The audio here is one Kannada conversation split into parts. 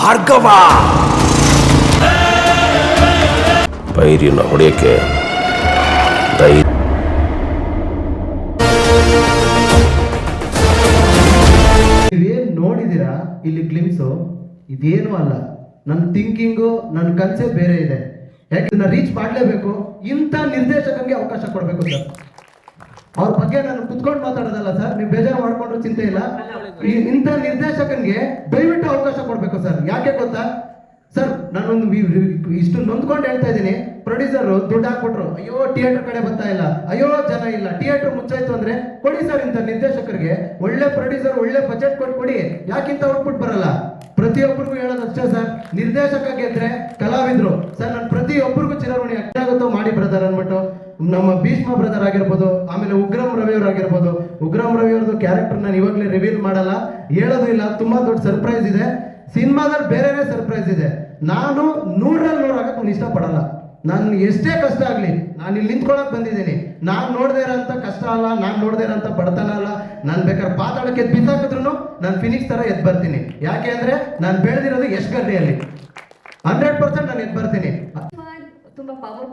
ಭಾರ್ಗವ! ಪೈರಿನ ಹೊಡೆಯಕ್ಕೆ ಧೈರ್ಯ ನೀವೇನ್ ನೋಡಿದೀರಾ ಇಲ್ಲಿ ಗ್ಲಿಮ್ಸು ಇದೇನು ಅಲ್ಲ. ನನ್ನ ಥಿಂಕಿಂಗು ನನ್ನ ಕನ್ಸೆ ಬೇರೆ ಇದೆ. ಯಾಕೆ ರೀಚ್ ಮಾಡಲೇಬೇಕು? ಇಂಥ ನಿರ್ದೇಶಕಂಗೆ ಅವಕಾಶ ಕೊಡಬೇಕು ಸರ್. ಅವ್ರ ಬಗ್ಗೆ ನಾನು ಕುತ್ಕೊಂಡು ಮಾತಾಡೋದಲ್ಲ ಸರ್, ನೀವು ಬೇಜಾರು ಮಾಡ್ಕೊಂಡ್ರು ಚಿಂತೆ ಇಲ್ಲ. ಇಂಥ ನಿರ್ದೇಶಕನ್ಗೆ ದಯವಿಟ್ಟು ಅವಕಾಶ ಕೊಡ್ಬೇಕು ಸರ್. ಯಾಕೆ ಗೊತ್ತಾ? ಸರ್, ನಾನೊಂದು ಇಷ್ಟು ನೊಂದ್ಕೊಂಡು ಹೇಳ್ತಾ ಇದ್ದೀನಿ. ಪ್ರೊಡ್ಯೂಸರ್ ದುಡ್ಡು ಹಾಕ್ಬಿಟ್ರು. ಅಯ್ಯೋ ಥಿಯೇಟರ್ ಕಡೆ ಬರ್ತಾ ಇಲ್ಲ. ಅಯ್ಯೋ, ಜನ ಇಲ್ಲ. ಥಿಯೇಟರ್ ಮುಚ್ಚಾಯ್ತು ಅಂದ್ರೆ ಕೊಡಿ ಸರ್ ಇಂಥ ನಿರ್ದೇಶಕರಿಗೆ. ಒಳ್ಳೆ ಪ್ರೊಡ್ಯೂಸರ್ ಒಳ್ಳೆ ಬಜೆಟ್ ಕೊಟ್ಟು ಕೊಡಿ. ಯಾಕಿಂತ ಔಟ್ಪುಟ್ ಬರಲ್ಲ? ಪ್ರತಿಯೊಬ್ಬರಿಗೂ ಹೇಳೋದು ಅಷ್ಟೇ ಸರ್. ನಿರ್ದೇಶಕ ಕಲಾವಿದ್ರು. ಸರ್, ನಾನು ಪ್ರತಿಯೊಬ್ಬರಿಗೂ ಚಿರಋಣಿ ಎಷ್ಟಾಗುತ್ತೋ ಮಾಡಿ ಬ್ರದರ್ ಅನ್ಬಿಟ್ಟು. ನಮ್ಮ ಭೀಷ್ಮ ಬ್ರದರ್ ಆಗಿರ್ಬೋದು, ಆಮೇಲೆ ಉಗ್ರಂ ರವಿ ಅವ್ರು ಆಗಿರ್ಬೋದು, ಉಗ್ರಂ ರವಿ ಅವ್ರದ್ದು ಕ್ಯಾರೆಕ್ಟರ್ ನಾನು ಇವಾಗಲೇ ರಿವೀಲ್ ಮಾಡಲ್ಲ, ಹೇಳೋದು ಇಲ್ಲ, ತುಂಬಾ ದೊಡ್ಡ ಸರ್ಪ್ರೈಸ್ ಇದೆ. ಸಿನಿಮಾದಲ್ಲಿ ಬೇರೆನೇ ಸರ್ಪ್ರೈಸ್ ಇದೆ. ನಾನು ನೂರಲ್ಲಿ ನೂರ ಆಗಕ್ಕೆ ನಾನು ಇಷ್ಟಪಡಲ್ಲ. ನಾನು ಎಷ್ಟೇ ಕಷ್ಟ ಆಗಲಿ, ನಾನು ಇಲ್ಲಿ ನಿಂತ್ಕೊಳಕ್ ಬಂದಿದ್ದೀನಿ. ನಾನು ನೋಡದೇ ಇರೋಂಥ ಕಷ್ಟ ಅಲ್ಲ, ನಾನು ನೋಡದೇ ಇರೋಂಥ ಬಡತನ ಅಲ್ಲ. ನಾನು ಬೇಕಾದ್ರೆ ಪಾತಾಳಕ್ಕೆ ಎದ್ದು ಬಿಸಾಕಿದ್ರು ನಾನು ಫಿನಿಕ್ಸ್ ಥರ ಎದ್ದು ಬರ್ತೀನಿ. ಯಾಕೆ ಅಂದರೆ ನಾನು ಬೆಳೆದಿರೋದು ಎಷ್ಟು ಗಂಟೆಯಲ್ಲಿ ಹಂಡ್ರೆಡ್ ಪರ್ಸೆಂಟ್ ನಾನು ಎದ್ದು ಬರ್ತೀನಿ. ತುಂಬಾ ಪವರ್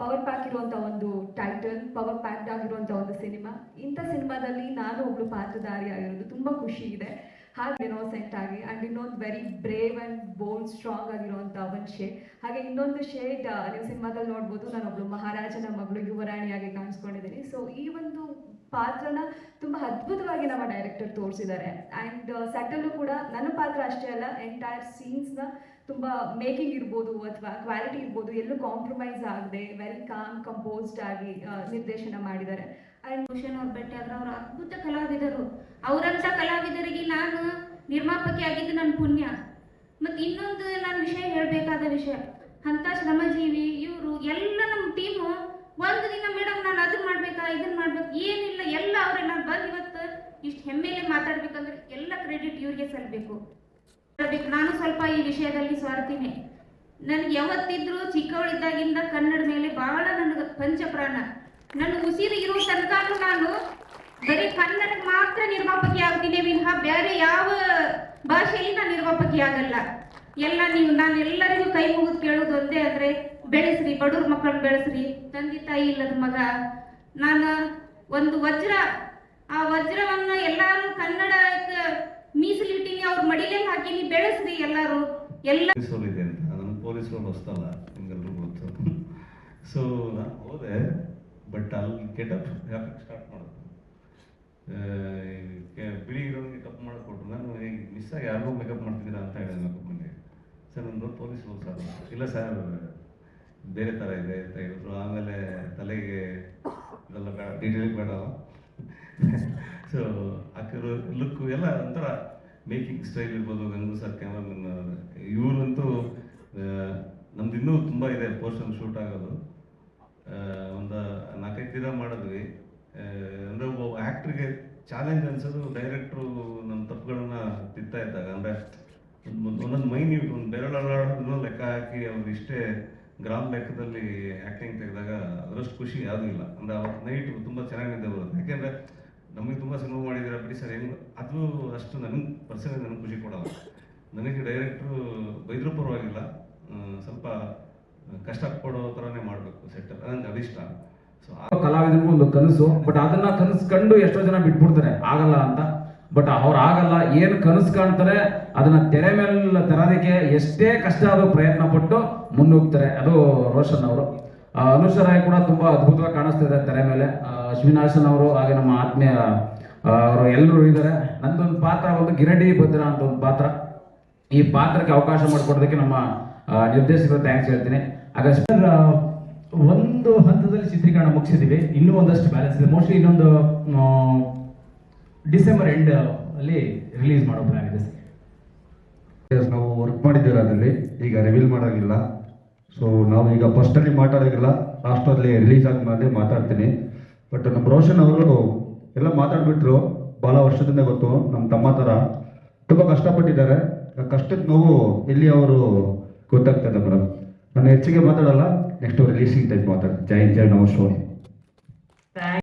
ಪವರ್ ಪ್ಯಾಕ್ ಇರುವಂತ ಒಂದು ಟೈಟಲ್ ಪವರ್ ಪ್ಯಾಕ್ಡ್ ಆಗಿರುವಂತ ಒಂದು ಸಿನಿಮಾ ಇಂಥ ಸಿನಿಮಾದಲ್ಲಿ ನಾನು ಒಬ್ಳು ಪಾತ್ರಧಾರಿ ಆಗಿರೋದು ತುಂಬಾ ಖುಷಿ ಇದೆ. ಹಾಗೆ ಇನೋಸೆಂಟ್ ಆಗಿ ಅಂಡ್ ಇನ್ನೊಂದು very brave and bold strong ಆಗಿರುವಂತ ಒಂದು ಶೇಡ್ ಹಾಗೆ ಇನ್ನೊಂದು ಶೇಡ್ ನೀವು ಸಿನಿಮಾದಲ್ಲಿ ನೋಡ್ಬೋದು, ನಾನು ಒಬ್ಳು ಮಹಾರಾಜನ ಮಗಳು, ಯುವರಾಣಿಯಾಗಿ ಕಾಣಿಸ್ಕೊಂಡಿದ್ದೀನಿ. ಸೊ ಈ ಒಂದು ಪಾತ್ರನ ತುಂಬಾ ಅದ್ಭುತವಾಗಿ ನಮ್ಮ ಡೈರೆಕ್ಟರ್ ತೋರಿಸಿದ್ದಾರೆ. ಅಂಡ್ ಸೆಟಲ್ಲೂ ಕೂಡ ನನ್ನ ಪಾತ್ರ ಅಷ್ಟೇ ಅಲ್ಲ ಎಂಟೈರ್ ಸೀನ್ಸ್ನ ತುಂಬಾ ಮೇಕಿಂಗ್ ಇರ್ಬೋದು ಅಥವಾ ಕ್ವಾಲಿಟಿ ಇರ್ಬೋದು, ಎಲ್ಲೂ ಕಾಂಪ್ರಮೈಸ್ ಆಗದೆ ವೆರಿ ಕಾಮ್ ಕಂಪೋಸ್ಡ್ ಆಗಿ ನಿರ್ದೇಶನ ಮಾಡಿದ್ದಾರೆ. ಅಂಡ್ ಭೂಷಣ್ ಅವ್ರ ಭೇಟಿ ಆದ್ರೆ ಅವ್ರ ಅದ್ಭುತ ಕಲಾವಿದರು. ಅವರಂತ ಕಲಾವಿದರಿಗೆ ನಾನು ನಿರ್ಮಾಪಕಿ ಆಗಿದ್ದು ನನ್ನ ಪುಣ್ಯ. ಮತ್ತು ಇನ್ನೊಂದು ನಾನು ವಿಷಯ ಹೇಳಬೇಕಾದ ವಿಷಯ. ಅಂತ ಶ್ರಮಜೀವಿ, ಇವರು ಎಲ್ಲ ನಮ್ಮ ಟೀಮು ಒಂದು ದಿನ ಮೇಡಮ್ ನಾನು ಅದನ್ನ ಮಾಡ್ಬೇಕಾ ಇದನ್ನ ಮಾಡ್ಬೇಕು, ಏನಿಲ್ಲ, ಎಲ್ಲ ಅವರೇ ನಾನು ಬಂದು ಇವತ್ತು ಇಷ್ಟು ಹೆಮ್ಮೆಲೆ ಮಾತಾಡ್ಬೇಕಂದ್ರೆ ಎಲ್ಲ ಕ್ರೆಡಿಟ್ ಇವ್ರಿಗೆ ಸಲ್ಲಬೇಕು. ನಾನು ಸ್ವಲ್ಪ ಈ ವಿಷಯದಲ್ಲಿ ಸ್ವಾರ್ಥಿನಿ. ನನಗೆ ಯಾವತ್ತಿದ್ರು ಚಿಕ್ಕವಳಿದ್ದಾಗಿಂದ ಕನ್ನಡ ಮೇಲೆ ಬಹಳ ನನಗೆ ಪಂಚಪ್ರಾಣ. ನನ್ನ ಉಸಿರು ಇರುವ ತನಕ ನಾನು ಬರೀ ಕನ್ನಡಕ್ಕೆ ಮಾತ್ರ ನಿರ್ಮಾಪಕಿ ಆಗ್ತೀನಿ ವಿನಃ ಬೇರೆ ಯಾವ ಭಾಷೆಯಲ್ಲಿ ನಾನು ನಿರ್ಮಾಪಕಿ ಆಗಲ್ಲ. ಎಲ್ಲ ನೀವು ನಾನು ಎಲ್ಲರಿಗೂ ಕೈ ಮುಗಿದು ಕೇಳೋದು ಒಂದೇ ಅಂದ್ರೆ ಬೆಳೆಸ್ರಿ, ಬಡವ್ರ ಮಕ್ಕಳನ್ನ ಬೆಳೆಸ್ರಿ. ತಂದೆ ತಾಯಿ ಇಲ್ಲದ ಮಗ, ನಾನು ಒಂದು ವಜ್ರ. ಆ ವಜ್ರವನ್ನ ಎಲ್ಲಾರು ಕನ್ನಡಕ್ಕೆ ಮೀಸಲಿಟ್ಟಿನಿ ಅವ್ರ ಮಡಿಲಲ್ಲಿ ಹಾಕಿನಿ ಬೆಳೆಸ್ರಿ ಎಲ್ಲರೂ. ಎಲ್ಲ ಇದೆ ಅಂತ ಅದನ್ನು ಪೊಲೀಸ್ಗಳು ರೋಲ್ ಹೊಸ್ತಲ್ಲ, ನಿಮ್ಗೆಲ್ರಿಗೂ ಗೊತ್ತು. ಸೊ ನಾನು ಹೋದೆ ಬಟ್ ಅಲ್ಲಿ ಕೆಟಪ್ ಯಾಕೆ ಸ್ಟಾರ್ಟ್ ಮಾಡೋದು? ಬಿಳಿ ಹೀರೋನಿಗೆ ಕಪ್ ಮಾಡಿಕೊಟ್ರು ನಾನು ಮಿಸ್ ಆಗಿ ಯಾರಿಗೂ ಮೇಕಪ್ ಮಾಡ್ತಿದ್ದೀರಾ ಅಂತ ಹೇಳಿದೆ ಮೇಕಪ್ ಮನೆ ಸರ್ ನನ್ನ ಪೊಲೀಸ್ ಸರ್ ಇಲ್ಲ ಸರ್ ಬೇರೆ ಥರ ಇದೆ ಅಂತ ಹೇಳಿದ್ರು. ಆಮೇಲೆ ತಲೆಗೆ ಇದೆಲ್ಲ ಬೇಡ ಡೀಟೇಲಿಂಗ್ ಬೇಡ. ಸೊ ಹಾಕಿರೋ ಲುಕ್ ಎಲ್ಲ ಒಂಥರ ಮೇಕಿಂಗ್ ಸ್ಟೈಲ್ ಇರ್ಬೋದು ಗಂಗು ಸರ್ ಕ್ಯಾಮ್ರಾಮನ್ ಇವ್ರಂತೂ ನಮ್ದು ಇನ್ನೂ ತುಂಬ ಇದೆ ಪೋರ್ಷನ್ ಶೂಟ್ ಆಗೋದು. ಒಂದು ನಾಲ್ಕೈದು ದಿನ ಮಾಡಿದ್ವಿ. ಅಂದರೆ ಒಬ್ಬ ಆ್ಯಕ್ಟ್ರಿಗೆ ಚಾಲೆಂಜ್ ಅನ್ಸೋದು ಡೈರೆಕ್ಟ್ರು ನಮ್ಮ ತಪ್ಪುಗಳನ್ನ ತಿತ್ತಾ ಇದ್ದಾಗ. ಅಂದರೆ ಒಂದ್- ಒಂದೊಂದು ಮೈ ನೀವು, ಒಂದು ಬೆರಳಾಡೋದನ್ನು ಲೆಕ್ಕ ಹಾಕಿ ಅವ್ರು ಇಷ್ಟೇ ಗ್ರಾಮ್ ಲೆಕ್ಕದಲ್ಲಿ ಆ್ಯಕ್ಟಿಂಗ್ ತೆಗೆದಾಗ ಅದರಷ್ಟು ಖುಷಿ ಯಾವುದೂ ಇಲ್ಲ ಅಂದರೆ ಅವತ್ತು ನೈಟ್ ತುಂಬ ಚೆನ್ನಾಗಿದೆ ಬರುತ್ತೆ ಯಾಕೆಂದ್ರೆ ನಮಗೆ ತುಂಬ ಸಿನಿಮಾ ಮಾಡಿದ್ದೀರಾ ಬಿಡಿ ಸರ್ ಹೆಂಗ್ ಅದು ಅಷ್ಟು ನನಗೆ ಪರ್ಸನಲ್ ನನಗೆ ಖುಷಿ ಕೊಡಲ್ಲ ನನಗೆ ಡೈರೆಕ್ಟ್ರು ಬೈದ್ರೂ ಪರವಾಗಿಲ್ಲ. ಸ್ವಲ್ಪ ಕಷ್ಟ ಪಡೋ ಥರನೇ ಮಾಡಬೇಕು ಸೆಟ್ ನಂಗೆ ಅದಿಷ್ಟ ಸೊ ಕಲಾವಿದನಿಗೂ ಒಂದು ಕನಸು ಬಟ್ ಅದನ್ನ ಕನಸು ಕಂಡು ಎಷ್ಟೋ ಜನ ಬಿಟ್ಬಿಡ್ತಾರೆ. ಆಗಲ್ಲ ಅಂತ. ಬಟ್ ಅವ್ರು ಆಗಲ್ಲ ಏನು ಕನಸು ಕಾಣ್ತಾರೆ ಅದನ್ನ ತೆರೆ ಮೇಲೆ ತರೋದಕ್ಕೆ ಎಷ್ಟೇ ಕಷ್ಟ ಆದ್ರೂ ಪ್ರಯತ್ನ ಪಟ್ಟು ಮುನ್ನುಗ್ತಾರೆ. ಅದು ರೋಷನ್ ಅವರು. ಆ, ಕೂಡ ತುಂಬಾ ಅದ್ಭುತವಾಗಿ ಕಾಣಿಸ್ತಿದೆ ತೆರೆ ಮೇಲೆ. ಹಾಸನ್ ಅವರು ಹಾಗೆ ನಮ್ಮ ಆತ್ಮೀಯ ಅವರು ಎಲ್ಲರೂ ಇದ್ದಾರೆ. ನಂದೊಂದು ಪಾತ್ರ ಒಂದು ಗಿರಡಿ ಭದ್ರ ಅಂತ ಒಂದು ಪಾತ್ರ. ಈ ಪಾತ್ರಕ್ಕೆ ಅವಕಾಶ ಮಾಡಿಕೊಡೋದಕ್ಕೆ ನಮ್ಮ ನಿರ್ದೇಶಕರು ಥ್ಯಾಂಕ್ಸ್ ಹೇಳ್ತೀನಿ. ಸರ್, ಒಂದು ಹಂತದಲ್ಲಿ ಚಿತ್ರೀಕರಣ ಮುಗಿಸಿದ್ದೀವಿ. ಇನ್ನೂ ಒಂದಷ್ಟು ಬ್ಯಾಲೆನ್ಸ್ ಇದೆ. ಮೋಸ್ಟ್ಲಿ ಇನ್ನೊಂದು ಡಿಸೆಂಬರ್ ಎಂಡ್ ಅಲ್ಲಿ ರಿಲೀಸ್ ಮಾಡೋ ಪ್ಲಾನ್ ಇದೆ ಸರ್ ನಾವು ವರ್ಕ್ ಮಾಡಿದ್ದೀವಿ ಅದರಲ್ಲಿ. ಈಗ ರಿವೀಲ್ ಮಾಡೋಂಗಿಲ್ಲ ಸೊ ನಾವು ಈಗ ಫಸ್ಟ್ ಅಲ್ಲಿ ಮಾತಾಡೋಂಗಿಲ್ಲ ಲಾಸ್ಟ್ ಅಲ್ಲಿ ರಿಲೀಸ್ ಆದ್ಮೇಲೆ ಮಾತಾಡ್ತೀನಿ. ಬಟ್ ನಮ್ಮ ರೋಷನ್ ಅವರು ಎಲ್ಲ ಮಾತಾಡ್ಬಿಟ್ರು, ಬಹಳ ವರ್ಷದಿಂದ ಗೊತ್ತು ನಮ್ಮ ತಮ್ಮ ಥರ ತುಂಬ ಕಷ್ಟಪಟ್ಟಿದ್ದಾರೆ. ಕಷ್ಟದ ನೋವು ಇಲ್ಲಿ ಅವರು ಗೊತ್ತಾಗ್ತದೆ ಮೇಡಮ್. ನಾನು ಹೆಚ್ಚಿಗೆ ಮಾತಾಡಲ್ಲ ನೆಕ್ಸ್ಟ್ ರಿಲೀಸಿಂಗ್ ಟೈಪ್ ಮಾತಾಡ್ತೀನಿ ಜೈ ಜೈ ನಮಸ್ಕಾರ